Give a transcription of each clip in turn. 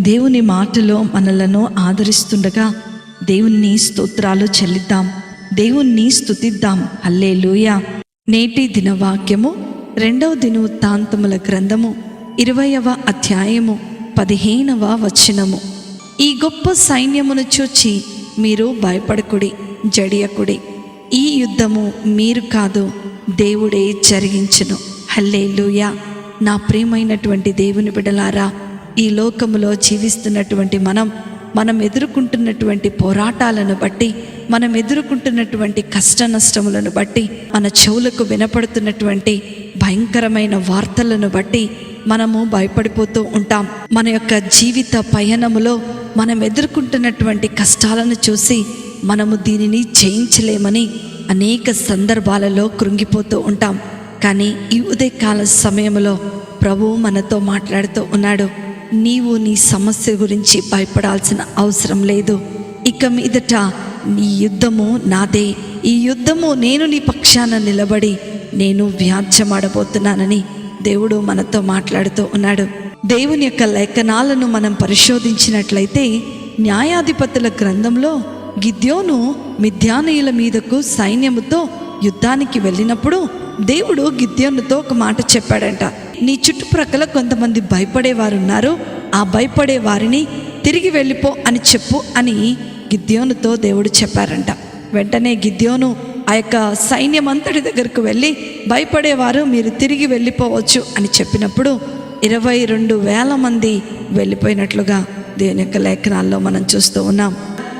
దేవుని మాటలో మనలను ఆదరిస్తుండగా దేవుణ్ణి స్తోత్రాలు చెల్లిద్దాం. దేవుణ్ణి స్తుతిద్దాం. అల్లే నేటి దినవాక్యము రెండవ దినవృత్తాంతముల గ్రంథము ఇరవయవ అధ్యాయము పదిహేనవ వచనము. ఈ గొప్ప సైన్యమును చూచి మీరు భయపడకుడి జడియకుడి. ఈ యుద్ధము మీరు కాదు దేవుడే జరిగించును. హల్లే నా ప్రియమైనటువంటి దేవుని బిడలారా ఈ లోకములో జీవిస్తున్నటువంటి మనం మనం ఎదుర్కొంటున్నటువంటి పోరాటాలను బట్టి మనం ఎదుర్కొంటున్నటువంటి కష్ట నష్టములను బట్టి మన చెవులకు వినపడుతున్నటువంటి భయంకరమైన వార్తలను బట్టి మనము భయపడిపోతూ ఉంటాం. మన యొక్క జీవిత పయనములో మనం ఎదుర్కొంటున్నటువంటి కష్టాలను చూసి మనము దీనిని జయించలేమని అనేక సందర్భాలలో కృంగిపోతూ ఉంటాం. కానీ ఈ ఉదయకాల సమయంలో ప్రభు మనతో మాట్లాడుతూ ఉన్నాడు. నీవు నీ సమస్య గురించి భయపడాల్సిన అవసరం లేదు. ఇక మీదట నీ యుద్ధము నాదే. ఈ యుద్ధము నేను నీ పక్షాన నిలబడి నేను వ్యాధ్యమాడబోతున్నానని దేవుడు మనతో మాట్లాడుతూ ఉన్నాడు. దేవుని యొక్క లేఖనాలను మనం పరిశోధించినట్లయితే న్యాయాధిపతుల గ్రంథంలో గిద్యోను మిథ్యానయుల మీదకు సైన్యముతో యుద్ధానికి వెళ్ళినప్పుడు దేవుడు గిద్యోనుతో ఒక మాట చెప్పాడంట. నీ చుట్టుప్రక్కల కొంతమంది భయపడేవారు ఉన్నారు ఆ భయపడే వారిని తిరిగి వెళ్ళిపో అని చెప్పు అని గిద్యోనుతో దేవుడు చెప్పారంట. వెంటనే గిద్యోను ఆ యొక్క సైన్యం అంతటి దగ్గరకు వెళ్ళి భయపడేవారు మీరు తిరిగి వెళ్ళిపోవచ్చు అని చెప్పినప్పుడు ఇరవై రెండు వేల మంది వెళ్ళిపోయినట్లుగా దేవుని యొక్క లేఖనాల్లో మనం చూస్తూ ఉన్నాం.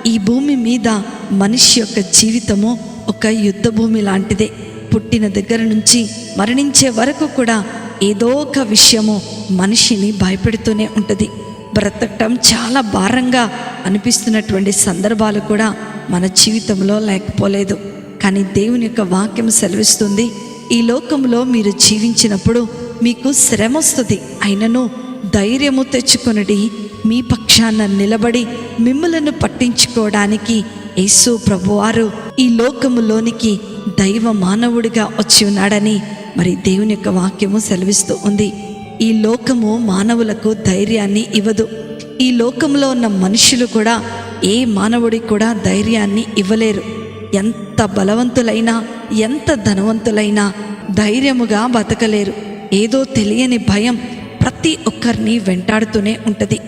ఈ భూమి మీద మనిషి యొక్క జీవితము ఒక యుద్ధ భూమి లాంటిదే. పుట్టిన దగ్గర నుంచి మరణించే వరకు కూడా ఏదో ఒక విషయము మనిషిని భయపెడుతూనే ఉంటుంది. బ్రతకటం చాలా భారంగా అనిపిస్తున్నటువంటి సందర్భాలు కూడా మన జీవితంలో లేకపోలేదు. కానీ దేవుని యొక్క వాక్యం సెలవిస్తుంది ఈ లోకంలో మీరు జీవించినప్పుడు మీకు శ్రమ వస్తుంది. అయినను ధైర్యము తెచ్చుకొనడి మీ పక్షాన నిలబడి మిమ్మలను పట్టించుకోవడానికి యేసు ప్రభువారు ఈ లోకములోనికి దైవ మానవుడిగా వచ్చి ఉన్నాడని మరి దేవుని యొక్క వాక్యము సెలవిస్తూ ఉంది. ఈ లోకము మానవులకు ధైర్యాన్ని ఇవ్వదు. ఈ లోకంలో ఉన్న మనుషులు కూడా ఏ మానవుడికి కూడా ధైర్యాన్ని ఇవ్వలేరు. ఎంత బలవంతులైనా ఎంత ధనవంతులైనా ధైర్యముగా బతకలేరు. ఏదో తెలియని భయం ప్రతి ఒక్కరిని వెంటాడుతూనే ఉంటుంది.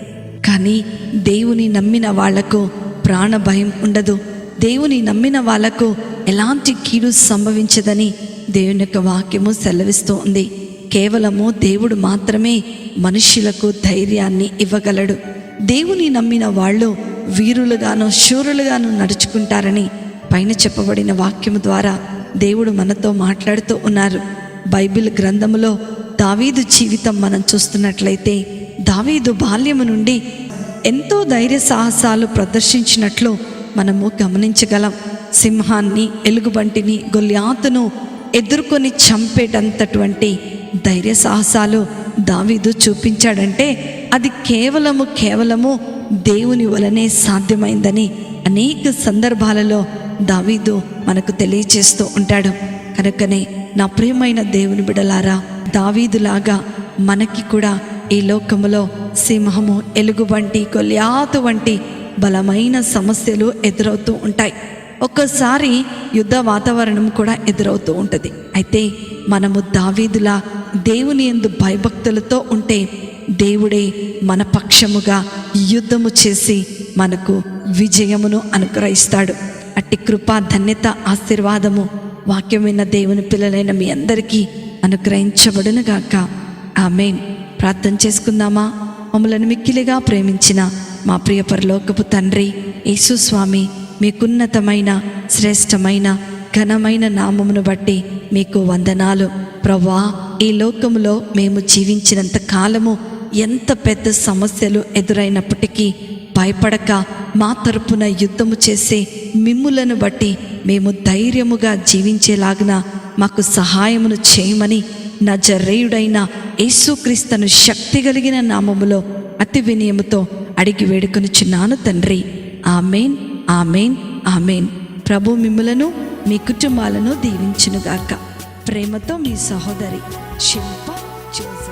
కానీ దేవుని నమ్మిన వాళ్ళకు ప్రాణ భయం ఉండదు. దేవుని నమ్మిన వాళ్ళకు ఎలాంటి కీడు సంభవించదని దేవుని యొక్క వాక్యము సెలవిస్తూ ఉంది. కేవలము దేవుడు మాత్రమే మనుష్యులకు ధైర్యాన్ని ఇవ్వగలడు. దేవుని నమ్మిన వాళ్ళు వీరులుగాను శూరులుగాను నడుచుకుంటారని పైన చెప్పబడిన వాక్యము ద్వారా దేవుడు మనతో మాట్లాడుతూ ఉన్నారు. బైబిల్ గ్రంథములో దావీదు జీవితం మనం చూస్తున్నట్లయితే దావీదు బాల్యము నుండి ఎంతో ధైర్య సాహసాలు ప్రదర్శించినట్లు మనము గమనించగలం. సింహాన్ని ఎలుగుబంటిని గొల్యాతును ఎదుర్కొని చంపేటంతటువంటి ధైర్య సాహసాలు దావీదు చూపించాడంటే అది కేవలము కేవలము దేవుని వలనే సాధ్యమైందని అనేక సందర్భాలలో దావీదు మనకు తెలియచేస్తూ ఉంటాడు. కనుకనే నా ప్రియమైన దేవుని బిడలారా దావీదులాగా మనకి కూడా ఈ లోకములో సింహము ఎలుగు వంటి కొల్యాతు వంటి బలమైన సమస్యలు ఎదురవుతూ ఉంటాయి. ఒక్కోసారి యుద్ధ వాతావరణం కూడా ఎదురవుతూ ఉంటుంది. అయితే మనము దావీదులా దేవుని ఎందు భయభక్తులతో ఉంటే దేవుడే మన పక్షముగా యుద్ధము చేసి మనకు విజయమును అనుగ్రహిస్తాడు. అట్టి కృపా ధన్యత ఆశీర్వాదము వాక్యం విన్న దేవుని పిల్లలైన మీ అందరికీ అనుగ్రహించబడునుగాక ఆమె ప్రార్థన చేసుకుందామా? మమ్మలను మిక్కిలిగా ప్రేమించిన మా ప్రియ పరలోకపు తండ్రి యేసు స్వామి మీకున్నతమైన శ్రేష్టమైన ఘనమైన నామమును బట్టి మీకు వందనాలు. ప్రవ్వా ఈ లోకములో మేము జీవించినంత కాలము ఎంత పెద్ద సమస్యలు ఎదురైనప్పటికీ భయపడక మా తరపున యుద్ధము చేసే మిమ్ములను బట్టి మేము ధైర్యముగా జీవించేలాగున మాకు సహాయమును చేయమని నా జర్రేయుడైన యేసుక్రీస్తును శక్తి కలిగిన నామములో అతి వినయముతో అడిగి వేడుకొనిచున్నాను తండ్రి. ఆమెన్. Amen amen. ప్రభు మిమ్ములను మీ కుటుంబాలను దీవించునుగాక. ప్రేమతో మీ సహోదరి శిల్ప జోసెఫ్.